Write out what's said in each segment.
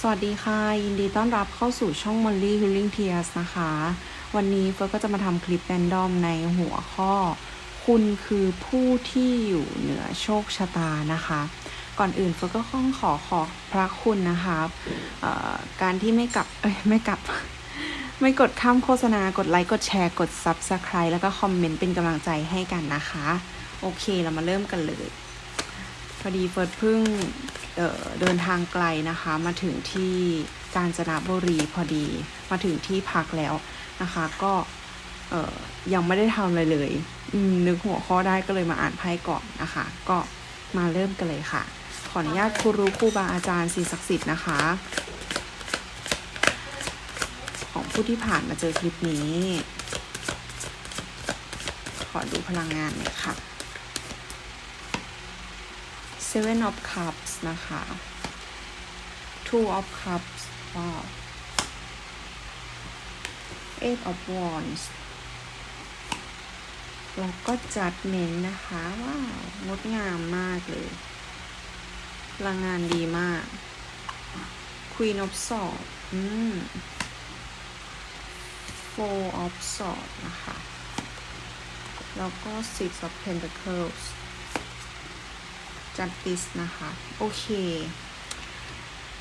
สวัสดีค่ะ ยินดีต้อนรับเข้าสู่ช่อง Molly Healing Tears นะคะ วันนี้เฟิร์ก็จะมาทำคลิปแรนดอมในหัวข้อ คุณคือผู้ที่อยู่เหนือโชคชะตานะคะ ก่อนอื่นเฟิร์ก็ต้องขอขอบพระคุณนะคะการที่ไม่กลับเอ้ยไม่กลับ ไม่กดข้ามโฆษณากดไลค์กดแชร์กด Subscribe แล้วก็คอมเมนต์เป็นกำลังใจให้กันนะคะ โอเคเรามาเริ่มกันเลยพอดีเฟิร์สเพิ่ง เเดินทางไกลนะคะ มาถึงที่กาญจนบุรีพอดี มาถึงที่พักแล้วนะคะ ก็ยังไม่ได้ทำอะไรเลยนึกหัวข้อได้ก็เลยมาอ่านไพ่ก่อนนะคะ ก็มาเริ่มกันเลยค่ะ ขออนุญาตครูรู้ครูบาอาจารย์สิ่งศักดิ์สิทธิ์นะคะ ของผู้ที่ผ่านมาเจอคลิปนี้ ขอดูพลังงานหน่อยค่ะ Seven of Cups นะคะ Two of Cups ว้าว Eight of Wands แล้วก็ Judgment นะคะ ว้าว งดงามมากเลยพลังงานดีมาก Queen of Swords อืม Four of Swords นะคะ แล้วก็ Six of Pentacles จัดติสนะคะ โอเค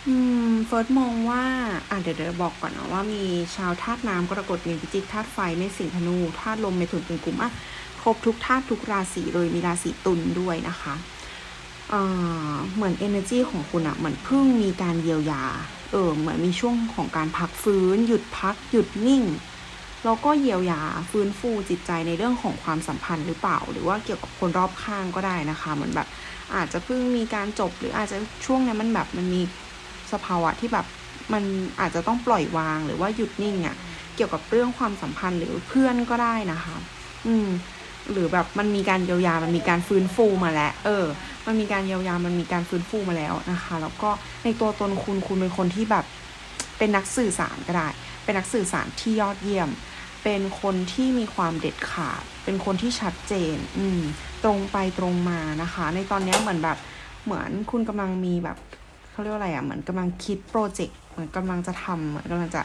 อืมเฟิร์สมองว่า อะเดี๋ยวเดี๋ยวบอกก่อนนะว่ามีชาวธาตุน้ำกรกฎมีพิจิกธาตุไฟเมษสิงธนูธาตุลมเมถุนเป็นกลุ่มอะครบทุกธาตุทุกราศีเลยมีราศีตุลด้วยนะคะเหมือน energy ของคุณอะเหมือนเพิ่งมีการเยียวยา เออ เหมือนมีช่วงของการพักฟื้น หยุดพัก หยุดนิ่ง แล้วก็เยียวยาฟื้นฟูจิตใจในเรื่องของความสัมพันธ์หรือเปล่า หรือว่าเกี่ยวกับคนรอบข้างก็ได้นะคะ เหมือนแบบ อาจจะเพิ่งมีการจบหรืออาจจะช่วงนี้มันแบบมันมีสภาวะที่แบบมันอาจจะต้องปล่อยวางหรือว่าหยุดนิ่งอะ่ะ เกี่ยวกับเรื่องความสัมพันธ์หรือเพื่อนก็ได้นะคะ อืม หรือแบบมันมีการเยียวยา มันมีการฟื้นฟูมาแล้ว เออ มันมีการเยียวยา มันมีการฟื้นฟูมาแล้วนะคะ แล้วก็ในตัวตนคุณคุณเป็นคนที่แบบ เป็นนักสื่อสารก็ได้ เป็นนักสื่อสารที่ยอดเยี่ยม เป็นคนที่มีความเด็ดขาด เป็นคนที่ชัดเจน อืม ตรงไปตรงมานะคะ ในตอนนี้เหมือนแบบ เหมือนคุณกำลังมีแบบเขาเรียกว่าอะไรอะ่ะ เหมือนกำลังคิดโปรเจกต์ เหมือนกำลังจะทำเหมือนกำลังจะ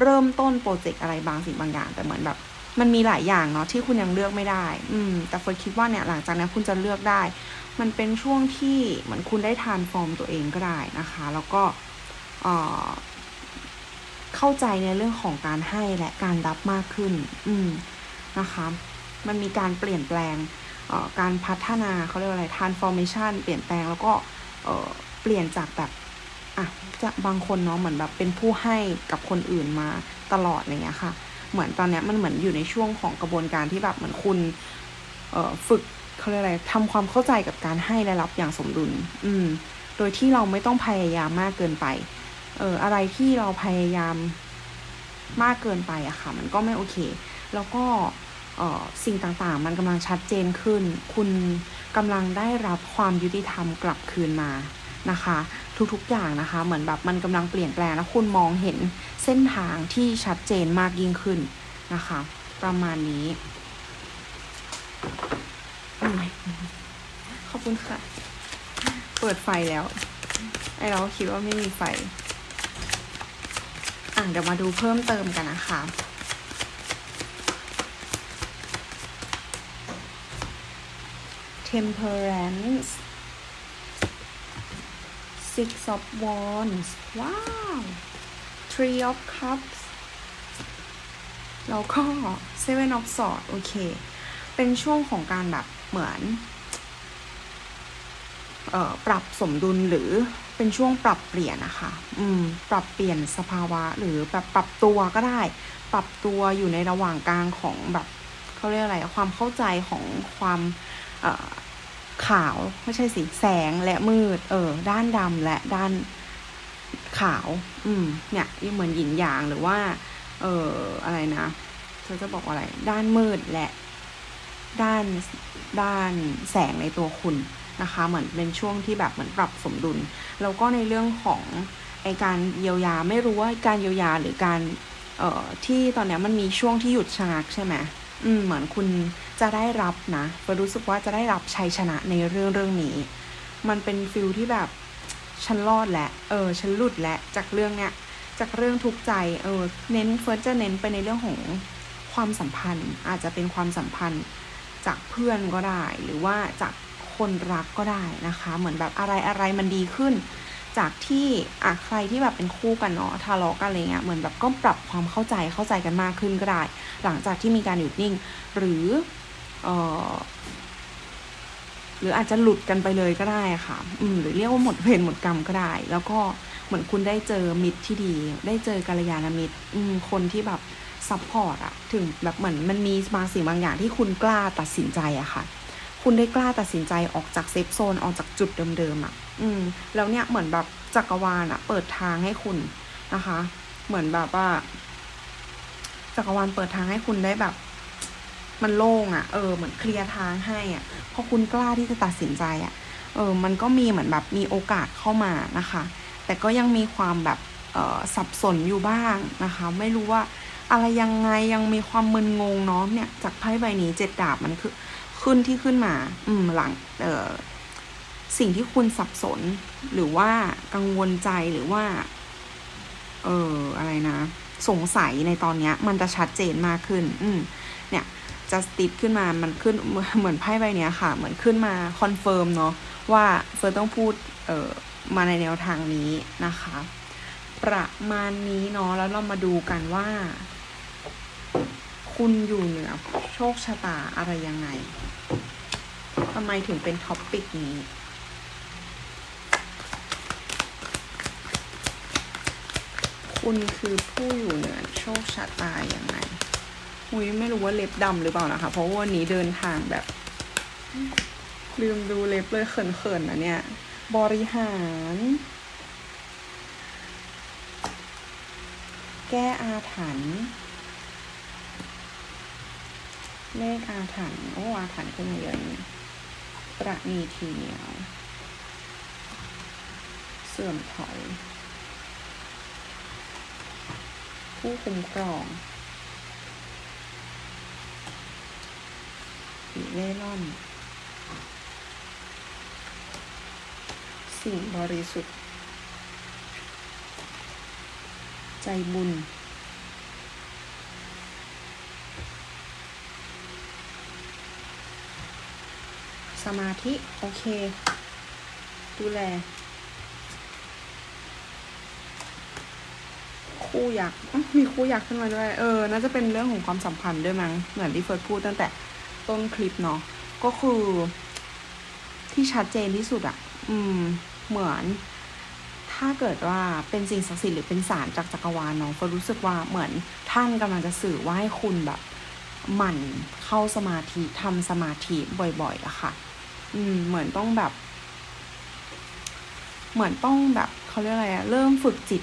เริ่มต้นโปรเจกต์อะไรบางสิ่งบางอย่าง แต่เหมือนแบบ มันมีหลายอย่างเนาะที่คุณยังเลือกไม่ได้ อืม แต่เฟิร์สคิดว่าเนี่ยหลังจากนั้นคุณจะเลือกได้ มันเป็นช่วงที่เหมือนคุณได้ทานฟอร์มตัวเองก็ได้นะคะ แล้วก็ เอ่อ เข้าใจในเรื่องของการให้และการรับมากขึ้น อืมนะคะ มันมีการเปลี่ยนแปลงการพัฒนาเขาเรียกว่าอะไร transformation เปลี่ยนแปลงแล้วก็เปลี่ยนจากแบบอะจะบางคนเนาะเหมือนแบบเป็นผู้ให้กับคนอื่นมาตลอดอะไรเงี้ยค่ะ เหมือนตอนเนี้ยมันเหมือนอยู่ในช่วงของกระบวนการที่แบบเหมือนคุณฝึกเขาเรียกอะไรทำความเข้าใจกับการให้และรับอย่างสมดุล อืม โดยที่เราไม่ต้องพยายามมากเกินไป เอออะไรที่เราพยายามมากเกินไปอะค่ะ มันก็ไม่โอเค แล้วก็เอ่อสิ่งต่างๆ มันกำลังชัดเจนขึ้น คุณกำลังได้รับความยุติธรรมกลับคืนมานะคะ ทุกๆอย่างนะคะ เหมือนแบบมันกำลังเปลี่ยนแปลงแล้วคุณมองเห็นเส้นทางที่ชัดเจนมากยิ่งขึ้นนะคะ ประมาณนี้ ขอบคุณค่ะ เปิดไฟแล้ว ไอเราคิดว่าไม่มีไฟ อะเดี๋ยวมาดูเพิ่มเติมกันนะคะ temperance six of wands ว้าว three of cups แล้วก็ seven of swords โอเค เป็นช่วงของการแบบเหมือน เอ่อ ปรับสมดุลหรือ เป็นช่วงปรับเปลี่ยนนะคะ อืม ปรับเปลี่ยนสภาวะ หรือแบบปรับตัวก็ได้ ปรับตัวอยู่ในระหว่างกลางของแบบเขาเรียกอะไร ความเข้าใจของความขาวไม่ใช่สีแสงและมืด เออ ด้านดำและด้านขาว อืม เนี่ยเหมือนหยินหยางหรือว่า เอออะไรนะเธอจะบอกอะไร ด้านมืดและ ด้านด้านแสงในตัวคุณ นะคะ เหมือนเป็นช่วงที่แบบเหมือนปรับสมดุล แล้วก็ในเรื่องของไอการเยียวยาไม่รู้ว่าการเยียวยาหรือการเอ่อที่ตอนนี้มันมีช่วงที่หยุดชะงักใช่ไหมอืมเหมือนคุณจะได้รับนะเฟิร์สรู้สึกว่าจะได้รับชัยชนะในเรื่องเรื่องนี้ มันเป็นฟิลที่แบบฉันรอดแล้วเออ ฉันหลุดแล้วจากเรื่องเนี้ย จากเรื่องทุกข์ใจ เออ เน้นเฟิร์สจะเน้นไปในเรื่องของความสัมพันธ์ อาจจะเป็นความสัมพันธ์จากเพื่อนก็ได้ หรือว่าจาก คนรักก็ได้นะคะ เหมือนแบบอะไรอะไรมันดีขึ้น จากที่อะใครที่แบบเป็นคู่กันเนาะทะเลาะกันอะไรเงี้ยเหมือนแบบก็ปรับความเข้าใจเข้าใจกันมากขึ้นก็ได้ หลังจากที่มีการหยุดนิ่ง หรือเออหรืออาจจะหลุดกันไปเลยก็ได้ค่ะ อืม หรือเรียกว่าหมดเวรหมดกรรมก็ได้ แล้วก็เหมือนคุณได้เจอมิตรที่ดี ได้เจอกัลยาณมิตร อืม คนที่แบบซัพพอร์ตอะถึงแบบเหมือนมันมีบางสิ่งบางอย่างที่คุณกล้าตัดสินใจอะค่ะ คุณได้กล้าตัดสินใจออกจากเซฟโซนออกจากจุดเดิมๆอะอืม แล้วเนี่ยเหมือนแบบจักรวาลอะเปิดทางให้คุณนะคะ เหมือนแบบว่า จักรวาลเปิดทางให้คุณได้แบบ มันโล่งอะ่ะ เออ เหมือนเคลียร์ทางให้อะ่ะ พอคุณกล้าที่จะตัดสินใจอะ่ะ เออ มันก็มีเหมือนแบบมีโอกาสเข้ามานะคะ แต่ก็ยังมีความแบบเออสับสนอยู่บ้างนะคะ ไม่รู้ว่าอะไรยังไงยังมีความมึนงงเนาะเนี่ย จากไพ่ใบนี้เจ็ดดาบมันคือ ขึ้นที่ขึ้นมา อืมหลังเออสิ่งที่คุณสับสน หรือว่ากังวลใจหรือว่า เอออะไรนะ สงสัยในตอนเนี้ย มันจะชัดเจนมากขึ้น อืมเนี่ยจะติดขึ้นมามันขึ้นเหมือนไพ่ใบเนี้ยค่ะ เหมือนขึ้นมาคอนเฟิร์มเนาะว่าเฟิร์นต้องพูดเอ่อมาในแนวทางนี้นะคะ ประมาณนี้เนาะแล้วเรามาดูกันว่า คุณอยู่เหนือโชคชะตาอะไรยังไง ทำไมถึงเป็นท็อปปิกนี้ คุณคือผู้อยู่เหนือโชคชะตายังไงหุยไม่รู้ว่าเล็บดำหรือเปล่านะคะ เพราะว่าวันนี้เดินทางแบบ ลืมดูเล็บเลยเขินๆนะเนี่ย บริหาร แก้อาถรรพ์เลขอาถรรพ์โอ้อาถรรพ์ขึ้นมาเยอะนี่ ประนีทีเหนียว เสื่อมถอย ผู้คุ้มครองผีเล่ร่อน สิ่งบริสุทธิ์ ใจบุญ สมาธิ โอเค ดูแล คู่อยากมีคู่อยากขึ้นมาด้วย เออ น่าจะเป็นเรื่องของความสัมพันธ์ด้วยมั้ง เหมือนที่เฟิร์สพูดตั้งแต่ต้นคลิปเนาะ ก็คือที่ชัดเจนที่สุดอะอืม เหมือน ถ้าเกิดว่าเป็นสิ่งศักดิ์สิทธิ์หรือเป็นสารจากจักรวาลเนาะเฟิร์สรู้สึกว่าเหมือนท่านกำลังจะสื่อว่าให้คุณแบบหมั่นเข้าสมาธิทำสมาธิบ่อยๆอะค่ะ อืม เหมือนต้องแบบ เหมือนต้องแบบเขาเรียกอะไรอะเริ่มฝึกจิต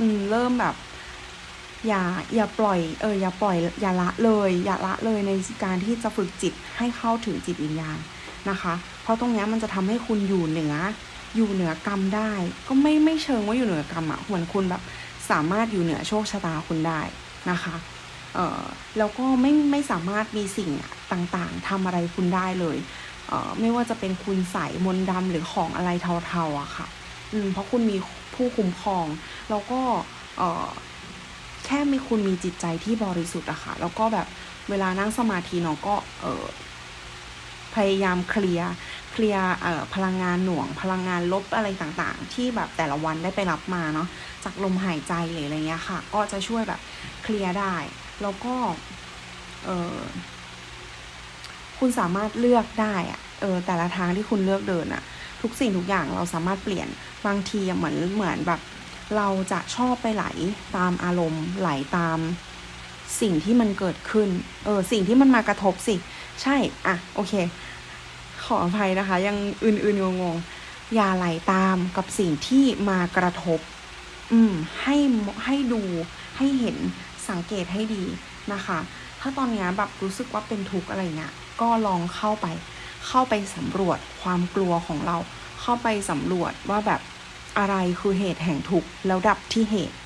อืม เริ่มแบบ อย่า อย่าปล่อย เออ อย่าปล่อย อย่าละเลย อย่าละเลยในการที่จะฝึกจิตให้เข้าถึงจิตวิญญาณนะคะ เพราะตรงนี้มันจะทำให้คุณอยู่เหนือ อยู่เหนือกรรมได้ ก็ไม่ไม่เชิงว่าอยู่เหนือกรรมอะเหมือนคุณแบบ สามารถอยู่เหนือโชคชะตาคุณได้นะคะเออแล้วก็ไม่ไม่สามารถมีสิ่งต่างๆทำอะไรคุณได้เลย ไม่ว่าจะเป็นคุณใสมนดำหรือของอะไรเทาๆอะค่ะ อืมเพราะคุณมีผู้คุ้มครอง แล้วก็เอ่อแค่มีคุณมีจิตใจที่บริสุทธิ์อะค่ะ แล้วก็แบบเวลานั่งสมาธิเนาะก็เออพยายามเคลียร์เคลียร์พลังงานหน่วง พลังงานลบอะไรต่างๆ ที่แบบแต่ละวันได้ไปรับมาเนาะจากลมหายใจหรืออะไรเงี้ยค่ะ ก็จะช่วยแบบเคลียร์ได้ แล้วก็เออ คุณสามารถเลือกได้อะเออแต่ละทางที่คุณเลือกเดินอะทุกสิ่งทุกอย่างเราสามารถเปลี่ยนบางทีเหมือนเหมือนแบบ เราจะชอบไปไหลตามอารมณ์ไหลตามสิ่งที่มันเกิดขึ้น เออ สิ่งที่มันมากระทบสิ ใช่ อะ โอเค ขออภัยนะคะ ยังอื่นๆงงๆ อย่าไหลตามกับสิ่งที่มากระทบ อืม ให้ ให้ดู ให้เห็น สังเกตให้ดีนะคะ ถ้าตอนนี้แบบรู้สึกว่าเป็นทุกข์อะไรเงี้ย ก็ลองเข้าไป เข้าไปสำรวจความกลัวของเรา เข้าไปสำรวจว่าแบบอะไรคือเหตุแห่งทุกข์แล้วดับที่เหตุ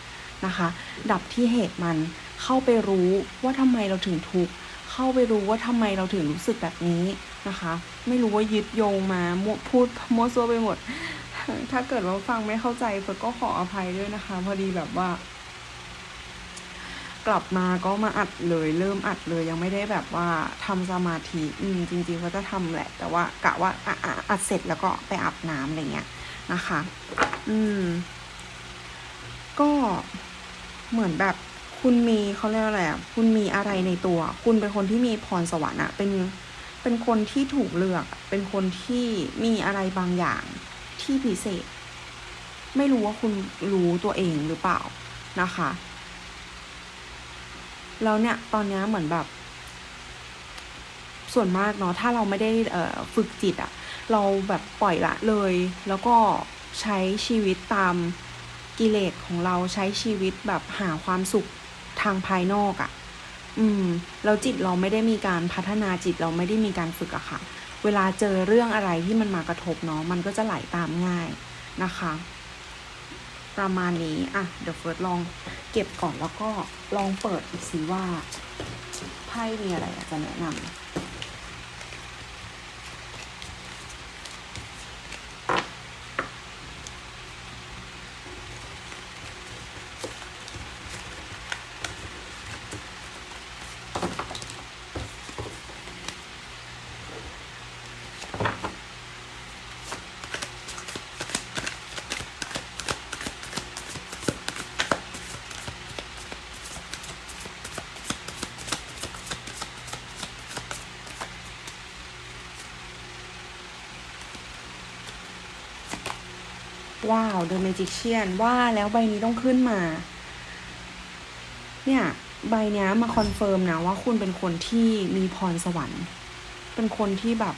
นะคะ ดับที่เหตุมันเข้าไปรู้ว่าทำไมเราถึงทุกข์เข้าไปรู้ว่าทำไมเราถึงรู้สึกแบบนี้นะคะ ไม่รู้ว่ายึดโยงมาพูดมั่วซั่วไปหมด ถ้าเกิดว่าฟังไม่เข้าใจเฟิร์ก็ขออภัยด้วยนะคะ พอดีแบบว่า กลับมาก็มาอัดเลย เริ่มอัดเลยยังไม่ได้แบบว่าทำสมาธิอืมจริงๆก็จะทำแหละ แต่ว่ากะว่าอะอัดเสร็จแล้วก็ไปอาบน้ำอะไรเงี้ยนะคะ อืม ก็เหมือนแบบคุณมีเขาเรียกอะไรอะคุณมีอะไรในตัว คุณเป็นคนที่มีพรสวรรค์อะเป็นเป็นคนที่ถูกเลือก เป็นคนที่มีอะไรบางอย่างที่พิเศษ ไม่รู้ว่าคุณรู้ตัวเองหรือเปล่านะคะ แล้วเนี่ยตอนนี้เหมือนแบบ ส่วนมากเนาะถ้าเราไม่ได้ฝึกจิตอะเราแบบปล่อยละเลย แล้วก็ใช้ชีวิตตามกิเลสของเราใช้ชีวิตแบบหาความสุขทางภายนอกอะอืม แล้วจิตเราไม่ได้มีการพัฒนาจิตเราไม่ได้มีการฝึกอะค่ะ เวลาเจอเรื่องอะไรที่มันมากระทบเนาะมันก็จะไหลตามง่ายนะคะ ประมาณนี้อะเดี๋ยวเฟิร์สลองเก็บก่อนแล้วก็ลองเปิดอีกสิว่าไพ่มีอะไรอากจะแนะนำ ว้าว The Magician ว่าแล้วใบนี้ต้องขึ้นมา เนี่ย ใบนี้มาคอนเฟิร์มนะว่าคุณเป็นคนที่มีพรสวรรค์ เป็นคนที่แบบ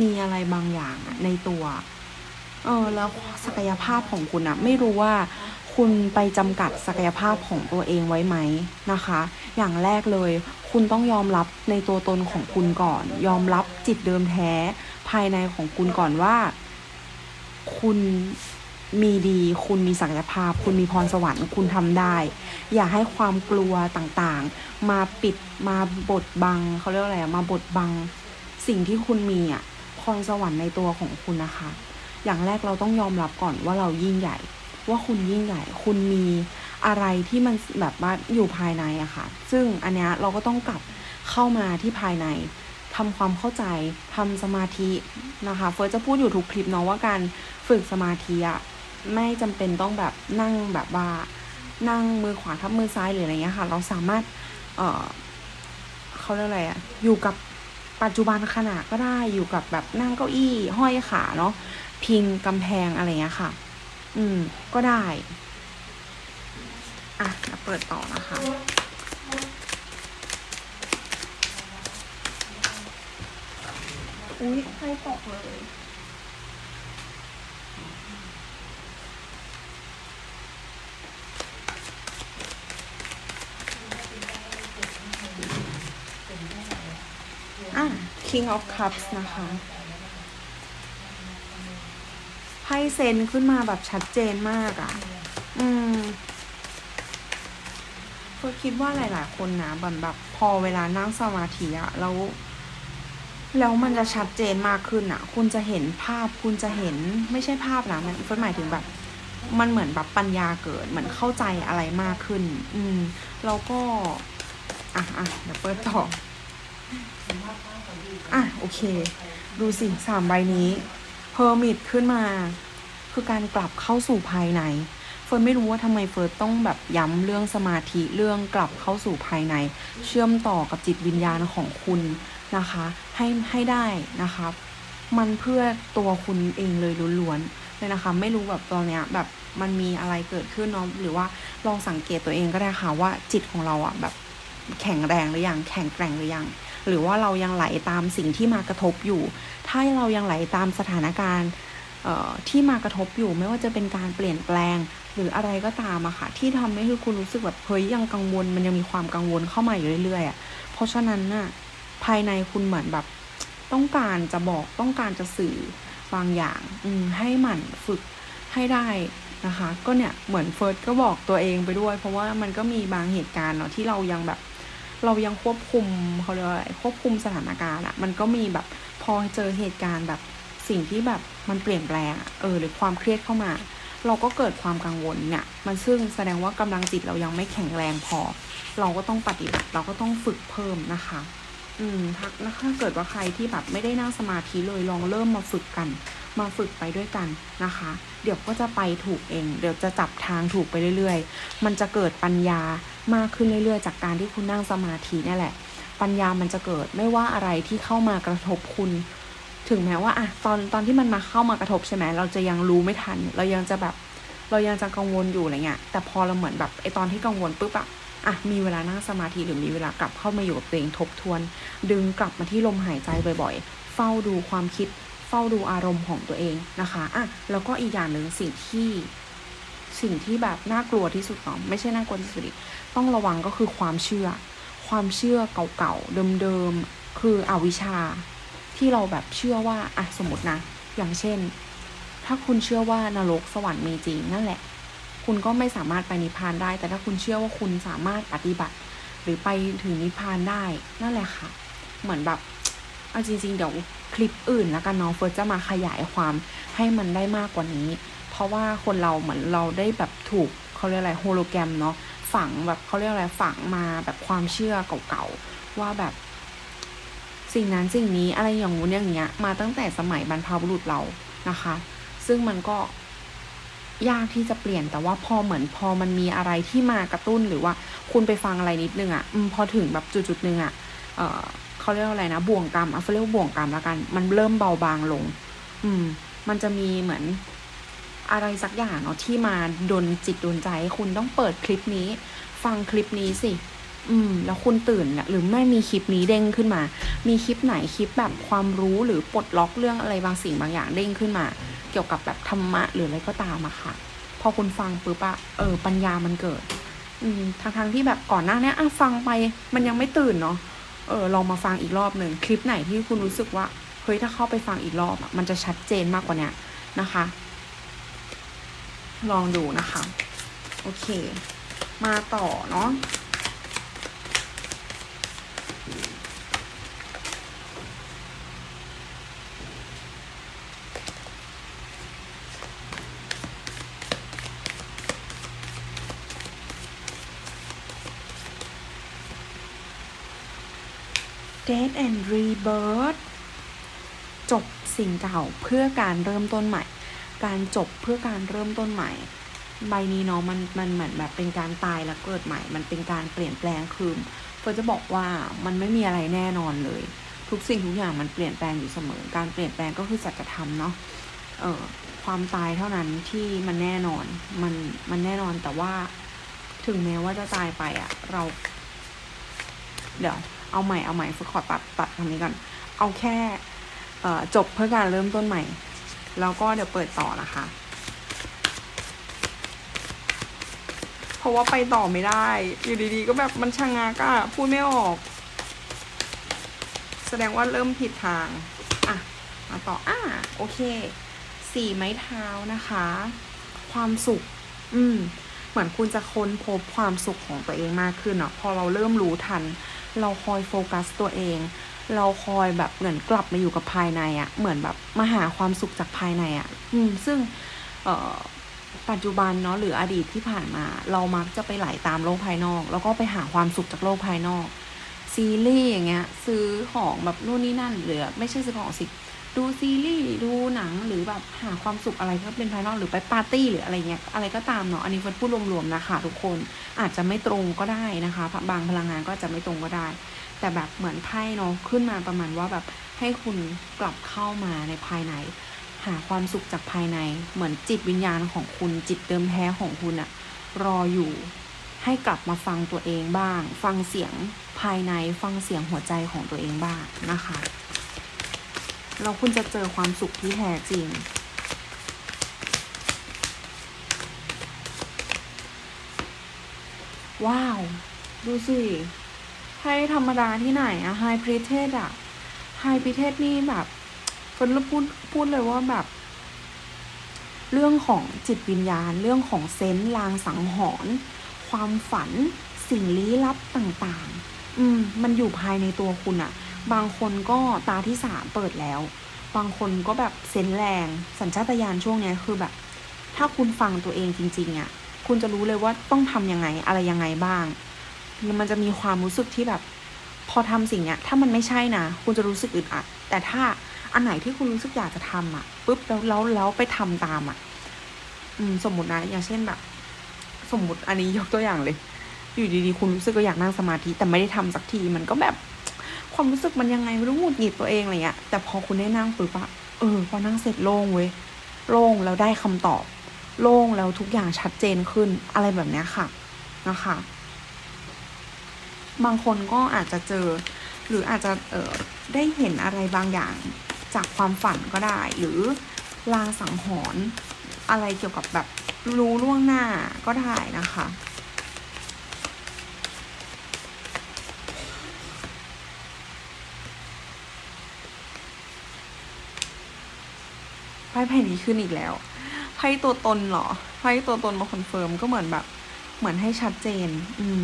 มีอะไรบางอย่างในตัว เออ แล้วศักยภาพของคุณอะไม่รู้ว่าคุณไปจำกัดศักยภาพของตัวเองไว้ไหมนะคะ อย่างแรกเลย คุณต้องยอมรับในตัวตนของคุณก่อน ยอมรับจิตเดิมแท้ภายในของคุณก่อนว่า คุณ มีดีคุณมีศักยภาพ คุณมีพรสวรรค์คุณทำได้ อย่าให้ความกลัวต่างๆ มาปิดมาบดบังเขาเรียกว่าอะไรมาบดบัง สิ่งที่คุณมีอะพรสวรรค์ในตัวของคุณนะคะ อย่างแรกเราต้องยอมรับก่อนว่าเรายิ่งใหญ่ ว่าคุณยิ่งใหญ่ คุณมีอะไรที่มันแบบว่าอยู่ภายในอะค่ะ ซึ่งอันเนี้ยเราก็ต้องกลับเข้ามาที่ภายในทำความเข้าใจทำสมาธินะคะ เฟิร์สจะพูดอยู่ทุกคลิปเนาะว่าการฝึกสมาธิอะ ไม่จำเป็นต้องแบบนั่งแบบว่านั่งมือขวาทับมือซ้ายหรืออะไรเงี้ยค่ะ เราสามารถ เออเขาเรียกอะไรอะอยู่กับปัจจุบันขณะก็ได้อยู่กับแบบนั่งเก้าอี้ห้อยขาเนาะพิงกำแพงอะไรเงี้ยค่ะ อืม ก็ได้ อะเดี๋ยวเปิดต่อนะคะอุ้ยไฟตกเลย อะ King of Cups นะคะไพ่เซนขึ้นมาแบบชัดเจนมากอะ่ะ อืมก็คิดว่าหลาย ๆ คนนะแบบแบบพอเวลานั่งสมาธิอะแล้ว แล้วมันจะชัดเจนมากขึ้นอะคุณจะเห็นภาพคุณจะเห็นไม่ใช่ภาพนะมันเฟิร์นหมายถึงแบบ มันเหมือนแบบปัญญาเกิดเหมือนเข้าใจอะไรมากขึ้น อืมแล้วก็ อะอะเดี๋ยวเปิดต่อ อะโอเค ดูสิสามใบนี้เพอร์มิทขึ้นมา คือการกลับเข้าสู่ภายใน เฟิร์นไม่รู้ว่าทำไมเฟิร์นต้องแบบย้ำเรื่องสมาธิเรื่องกลับเข้าสู่ภายใน เชื่อมต่อกับจิตวิญญาณของคุณนะคะ ให้ให้ได้นะคะมันเพื่อตัวคุณเองเลยล้วนๆเลยนะคะ ไม่รู้แบบตอนเนี้ยแบบมันมีอะไรเกิดขึ้นเนาะหรือว่าลองสังเกตตัวเองก็ได้ค่ะว่าจิตของเราอะแบบแข็งแรงหรือยังแข็งแกร่งหรือยัง หรือว่าเรายังไหลตามสิ่งที่มากระทบอยู่ ถ้าเรายังไหลตามสถานการณ์ที่มากระทบอยู่ไม่ว่าจะเป็นการเปลี่ยนแปลงหรืออะไรก็ตามอะค่ะ ที่ทำให้คือคุณรู้สึกแบบเฮ้ยยังกังวล มันยังมีความกังวลเข้ามาอยู่เรื่อยๆอะเพราะฉะนั้นน่ะภายในคุณเหมือนแบบต้องการจะบอกต้องการจะสื่อบางอย่างอืให้หมั่นฝึกให้ได้นะคะ ก็เนี่ยเหมือนเฟิร์สก็บอกตัวเองไปด้วย เพราะว่ามันก็มีบางเหตุการณ์เนาะที่เรายังแบบ เรายังควบคุมเขาเรียกว่าอะไรควบคุมสถานการณ์อะมันก็มีแบบพอเจอเหตุการณ์แบบสิ่งที่แบบมันเปลี่ยนแปลงเออหรือความเครียดเข้ามา เราก็เกิดความกังวลเนี่ย มันซึ่งแสดงว่ากำลังจิตเรายังไม่แข็งแรงพอ เราก็ต้องปฏิบัติเราก็ต้องฝึกเพิ่มนะคะอืมถ้าถ้าเกิดว่าใครที่แบบไม่ได้นั่งสมาธิเลยลองเริ่มมาฝึกกัน มาฝึกไปด้วยกันนะคะ เดี๋ยวก็จะไปถูกเอง เดี๋ยวจะจับทางถูกไปเรื่อยๆ มันจะเกิดปัญญามากขึ้นเรื่อยๆ จากการที่คุณนั่งสมาธินี่แหละ ปัญญามันจะเกิดไม่ว่าอะไรที่เข้ามากระทบคุณ ถึงแม้ว่าอะตอนตอนที่มันมาเข้ามากระทบใช่ไหมเราจะยังรู้ไม่ทัน เรายังจะแบบเรายังจะกังวลอยู่อะไรเงี้ย แต่พอเราเหมือนแบบไอตอนที่กังวลปุ๊บอะอะมีเวลานั่งสมาธิหรือมีเวลากลับเข้ามาอยู่กับตัวเองทบทวน ดึงกลับมาที่ลมหายใจบ่อยๆ เฝ้าดูความคิด เฝ้าดูอารมณ์ของตัวเองนะคะอะแล้วก็อีกอย่างหนึ่งสิ่งที่สิ่งที่แบบน่ากลัวที่สุดเนาะไม่ใช่น่ากลัวที่สุดต้องระวังก็คือความเชื่อ ความเชื่อเก่าๆเดิมๆคืออวิชชา ที่เราแบบเชื่อว่าอะสมมตินะ อย่างเช่น ถ้าคุณเชื่อว่านรกสวรรค์มีจริงนั่นแหละ คุณก็ไม่สามารถไปนิพพานได้ แต่ถ้าคุณเชื่อว่าคุณสามารถปฏิบัติ หรือไปถึงนิพพานได้นั่นแหละค่ะ เหมือนแบบ เอาจริง ๆ เดี๋ยวคลิปอื่นแล้วกันเนาะเฟิร์สจะมาขยายความให้มันได้มากกว่านี้ เพราะว่าคนเราเหมือนเราได้แบบถูกเขาเรียกอะไรโฮโลแกรมเนาะฝังแบบเขาเรียกอะไรฝังมาแบบความเชื่อเก่าๆ ว่าแบบสิ่งนั้นสิ่งนี้อะไรอย่างงู้นอย่างเงี้ยมาตั้งแต่สมัยบรรพบุรุษเรานะคะ ซึ่งมันก็ยากที่จะเปลี่ยนแต่ว่าพอเหมือนพอมันมีอะไรที่มากระตุ้นหรือว่าคุณไปฟังอะไรนิดนึงอะ่ะพอถึงแบบจุดๆหนึ่งอะ่ะ เขาเรียกว่าอะไรนะบ่วงกรรมอะเขาเรียกว่าบ่วงกรรมล้วกัน มันเริ่มเบาบางลง อืม มันจะมีเหมือนอะไรสักอย่างเนาะที่มาดนจิตดนใจ คุณต้องเปิดคลิปนี้ ฟังคลิปนี้สิ อืม แล้วคุณตื่นเนี่ยหรือไม่มีคลิปนี้เด้งขึ้นมา มีคลิปไหนคลิปแบบความรู้หรือปลดล็อกเรื่องอะไรบางสิ่งบางอย่างเด้งขึ้นมา เกี่ยวกับแบบธรรมะหรืออะไรก็ตามอะค่ะ พอคุณฟังปุ๊บอะเออปัญญามันเกิด อืมทางทางที่แบบก่อนหน้านี้อะฟังไป มันยังไม่ตื่นเนาะ เออลองมาฟังอีกรอบหนึ่งคลิปไหนที่คุณรู้สึกว่าเฮ้ยถ้าเข้าไปฟังอีกรอบมันจะชัดเจนมากกว่าเนี้ยนะคะ ลองดูนะคะ โอเค มาต่อเนาะ Death and Rebirth จบสิ่งเก่าเพื่อการเริ่มต้นใหม่ การจบเพื่อการเริ่มต้นใหม่ ใบนี้เนาะมันมันเหมือนแบบเป็นการตายแล้วเกิดใหม่ มันเป็นการเปลี่ยนแปลงคือเฟิร์จะบอกว่ามันไม่มีอะไรแน่นอนเลย ทุกสิ่งทุกอย่างมันเปลี่ยนแปลงอยู่เสมอ การเปลี่ยนแปลงก็คือสัจธรรมเนาะเออความตายเท่านั้นที่มันแน่นอนมันมันแน่นอนแต่ว่าถึงแม้ว่าจะตายไปอะเรา เดี๋ยว เอาใหม่เอาใหม่ฝึกขอตัดตัดคำนี้ก่อน เอาแค่จบเพื่อการเริ่มต้นใหม่ แล้วก็เดี๋ยวเปิดต่อนะคะ เพราะว่าไปต่อไม่ได้ อยู่ดีๆ ก็แบบมันชะงงักอะพูดไม่ออก แสดงว่าเริ่มผิดทาง อะ มาต่อ อะโอเค สี่ไม้เท้านะคะ ความสุข อืม เหมือนคุณจะค้นพบความสุขของตัวเองมากขึ้นเนาะ พอเราเริ่มรู้ทัน เราคอยโฟกัสตัวเอง เราคอยแบบเหมือนกลับมาอยู่กับภายในอะเหมือนแบบมาหาความสุขจากภายในอะอืมซึ่งเอ่อปัจจุบันเนาะหรืออดีตที่ผ่านมา เรามักจะไปไหลตามโลกภายนอก แล้วก็ไปหาความสุขจากโลกภายนอก ซีรีส์อย่างเงี้ย ซื้อของแบบนู่นนี่นั่นหรือไม่ใช่ซื้อของสิ ดูซีรีส์ดูหนังหรือแบบหาความสุขอะไรก็เป็นภายนอกหรือไปปาร์ตี้หรืออะไรเงี้ยอะไรก็ตามเนาะอันนี้เฟันพูดรวมๆนะคะทุกคนอาจจะไม่ตรงก็ได้นะคะบางพลังงานก็จจะไม่ตรงก็ได้ แต่แบบเหมือนไพ่เนาะขึ้นมาประมาณว่าแบบให้คุณกลับเข้ามาในภายใน หาความสุขจากภายใน เหมือนจิตวิญญาณของคุณจิตเดิมแท้ของคุณอะรออยู่ให้กลับมาฟังตัวเองบ้าง ฟังเสียงภายในฟังเสียงหัวใจของตัวเองบ้างนะคะ แล้วคุณจะเจอความสุขที่แท้จริง ว้าว ดูสิให้ธรรมดาที่ไหนอะไฮพรีเทสอะไฮพรีเทสนี่แบบคนเราพูดพูดเลยว่าแบบ เรื่องของจิตวิญญาณ เรื่องของเซนส์ลางสังหรณ์ความฝันสิ่งลี้ลับต่าง ๆ อืม มันอยู่ภายในตัวคุณอะ บางคนก็ตาที่สามเปิดแล้ว บางคนก็แบบเซนแรง สัญชาตญาณช่วงนี้คือแบบ ถ้าคุณฟังตัวเองจริงๆอะ่ะ คุณจะรู้เลยว่าต้องทำยังไงอะไรยังไงบ้าง มันจะมีความรู้สึกที่แบบ พอทำสิ่งเนี้ย ถ้ามันไม่ใช่นะ คุณจะรู้สึกอึดอัด แต่ถ้าอันไหนที่คุณรู้สึกอยากจะทำอะปุ๊บแล้วแล้วแล้วไปทำตามอะ อืม สมมตินะ อย่างเช่นแบบ สมมติอันนี้ยกตัวอย่างเลย อยู่ดีๆ คุณรู้สึกว่าอยากนั่งสมาธิแต่ไม่ได้ทำสักทีมันก็แบบ ความรู้สึกมันยังไงไม่รู้หงุดหงิดตัวเองอะไรเงี้ยแต่พอคุณได้นั่งปุ๊บอะเออพอนั่งเสร็จโล่งเว้ยโล่งแล้วได้คำตอบ โล่งแล้วทุกอย่างชัดเจนขึ้นอะไรแบบเนี้ยค่ะนะคะ บางคนก็อาจจะเจอ หรืออาจจะเออได้เห็นอะไรบางอย่างจากความฝันก็ได้ หรือลางสังหรณ์อะไรเกี่ยวกับแบบรู้ล่วงหน้าก็ได้นะคะ ไพ่แผ่นนี้ขึ้นอีกแล้วไพ่ตัวตนเหรอไพ่ตัวตนมาคอนเฟิร์มก็เหมือนแบบ เหมือนให้ชัดเจน อืม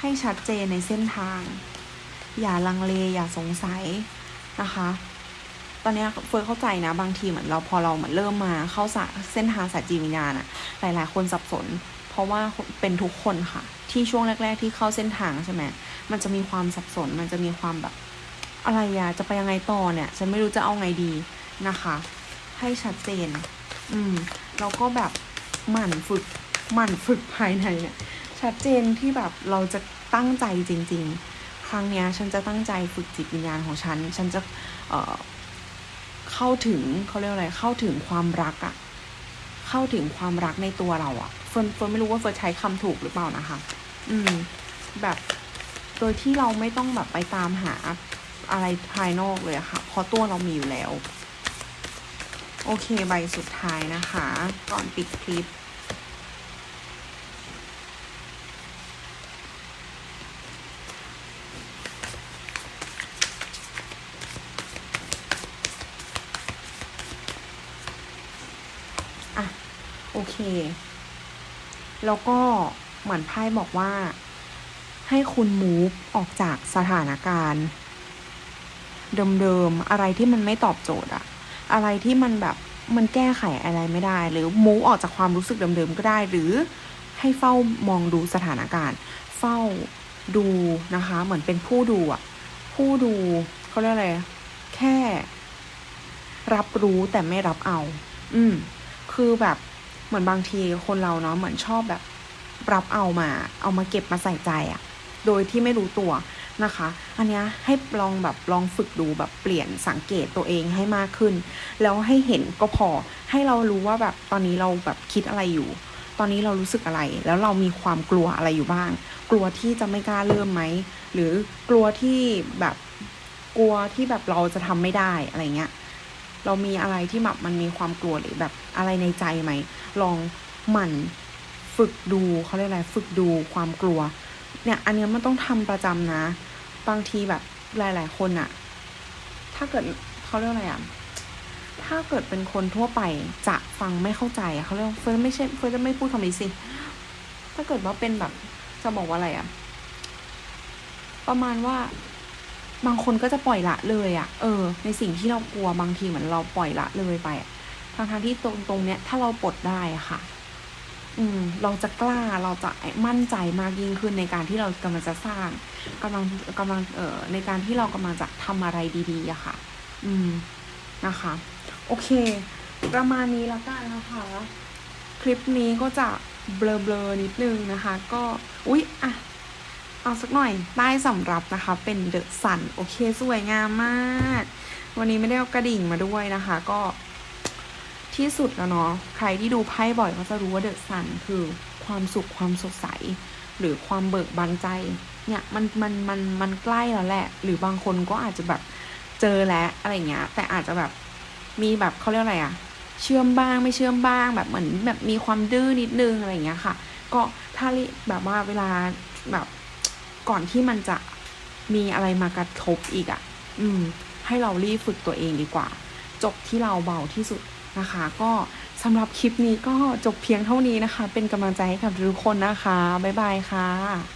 ให้ชัดเจนในเส้นทาง อย่าลังเลอย่าสงสัยนะคะ ตอนเนี้ยเฟิร์เข้าใจนะบางทีเหมือนเราพอเราเหมือนเริ่มมาเข้าสาเส้นทางสายจีวิญญาณอะหลาย ๆ คนสับสน เพราะว่าเป็นทุกคนค่ะ ที่ช่วงแรก ๆ ที่เข้าเส้นทางใช่ไหมมันจะมีความสับสน มันจะมีความแบบ อะไรอะจะไปยังไงต่อเนี่ย ฉันไม่รู้จะเอาไงดีนะคะ ให้ชัดเจน อืมแล้วก็แบบหมั่นฝึกหมั่นฝึกภายในเนี่ย ชัดเจนที่แบบเราจะตั้งใจจริง ๆ ครั้งเนี้ย ฉันจะตั้งใจฝึกจิตวิญญาณของฉัน ฉันจะเอ่อเข้าถึงเขาเรียกอะไร เข้าถึงความรักอะเข้าถึงความรักในตัวเราอะเฟิร์นเฟิร์นไม่รู้ว่าเฟิร์นใช้คำถูกหรือเปล่านะคะ อืม แบบโดยที่เราไม่ต้องแบบไปตามหา อะไรภายนอกเลยค่ะ เพราะตัวเรามีอยู่แล้ว โอเคใบสุดท้ายนะคะ ก่อนปิดคลิป อะ โอเค แล้วก็เหมือนไพ่บอกว่า ให้คุณมูฟออกจากสถานการณ์ เดิมๆ อะไรที่มันไม่ตอบโจทย์อะอะไรที่มันแบบมันแก้ไขอะไรไม่ได้ หรือมูออกจากความรู้สึกเดิมๆ ก็ได้ หรือให้เฝ้ามองดูสถานการณ์ เฝ้าดูนะคะ เหมือนเป็นผู้ดูอะผู้ดูเขาเรียกอะไร แค่ รับรู้แต่ไม่รับเอา อืม คือแบบเหมือนบางทีคนเราเนาะเหมือนชอบแบบ รับเอามา เอามาเก็บมาใส่ใจอะโดยที่ไม่รู้ตัว นะคะ อันนี้ให้ลองแบบลองฝึกดูแบบเปลี่ยนสังเกตตัวเองให้มากขึ้น แล้วให้เห็นก็พอให้เรารู้ว่าแบบตอนนี้เราแบบคิดอะไรอยู่ ตอนนี้เรารู้สึกอะไร แล้วเรามีความกลัวอะไรอยู่บ้าง กลัวที่จะไม่กล้าเริ่มไหมหรือกลัวที่แบบกลัวที่แบบเราจะทำไม่ได้อะไรเงี้ยเรามีอะไรที่แบบมันมีความกลัวหรือแบบอะไรในใจไหม ลองหมั่นฝึกดูเขาเรียกอะไรฝึกดูความกลัวเนี่ยอันเนี้ยมันต้องทำประจำนะ บางทีแบบหลาย ๆ คนอะถ้าเกิดเขาเรียกอะไรอะถ้าเกิดเป็นคนทั่วไปจะฟังไม่เข้าใจอะเขาเรียกเฟิร์นไม่ใช่เฟิร์นจะไม่พูดคำนี้สิ ถ้าเกิดว่าเป็นแบบจะบอกว่าอะไรอะประมาณว่าบางคนก็จะปล่อยละเลยอะเออ ในสิ่งที่เรากลัวบางทีเหมือนเราปล่อยละเลยไปทางทางที่ตรงตรงเนี้ยถ้าเราปลดได้ค่ะ อืมเราจะกล้าเราจะมั่นใจมากยิ่งขึ้นในการที่เรากำลังจะสร้างกำลังกำลังเอ่อในการที่เรากำลังจะทำอะไรดีๆอะค่ะ อืมนะคะ โอเค ประมาณนี้แล้วกันนะคะ คลิปนี้ก็จะเบลอๆนิดนึงนะคะ ก็อุ๊ยอะเอาสักหน่อยใต้สำรับนะคะ เป็นเดอะสันโอเค สวยงามมาก วันนี้ไม่ได้เอากระดิ่งมาด้วยนะคะ ก็ ที่สุดแล้วเนาะใครที่ดูไพ่บ่อยก็จะรู้ว่าเดอะสันคือความสุขความสดใส หรือความเบิกบานใจเนี่ยมันมันมันมันใกล้แล้วแหละ หรือบางคนก็อาจจะแบบเจอแล้วอะไรเงี้ย แต่อาจจะแบบมีแบบเขาเรียกอะไรอะเชื่อมบ้างไม่เชื่อมบ้างแบบเหมือนแบบมีความดื้อนิดนึงอะไรเงี้ยค่ะ ก็ถ้าแบบว่าเวลาแบบก่อนที่มันจะมีอะไรมากระทบอีกอะ่ะ อืม ให้เรารีบฝึกตัวเองดีกว่า จบที่เราเบาที่สุด นะคะ ก็สำหรับคลิปนี้ก็จบเพียงเท่านี้นะคะ เป็นกำลังใจให้กับทุกคนนะคะ บ๊ายบายค่ะ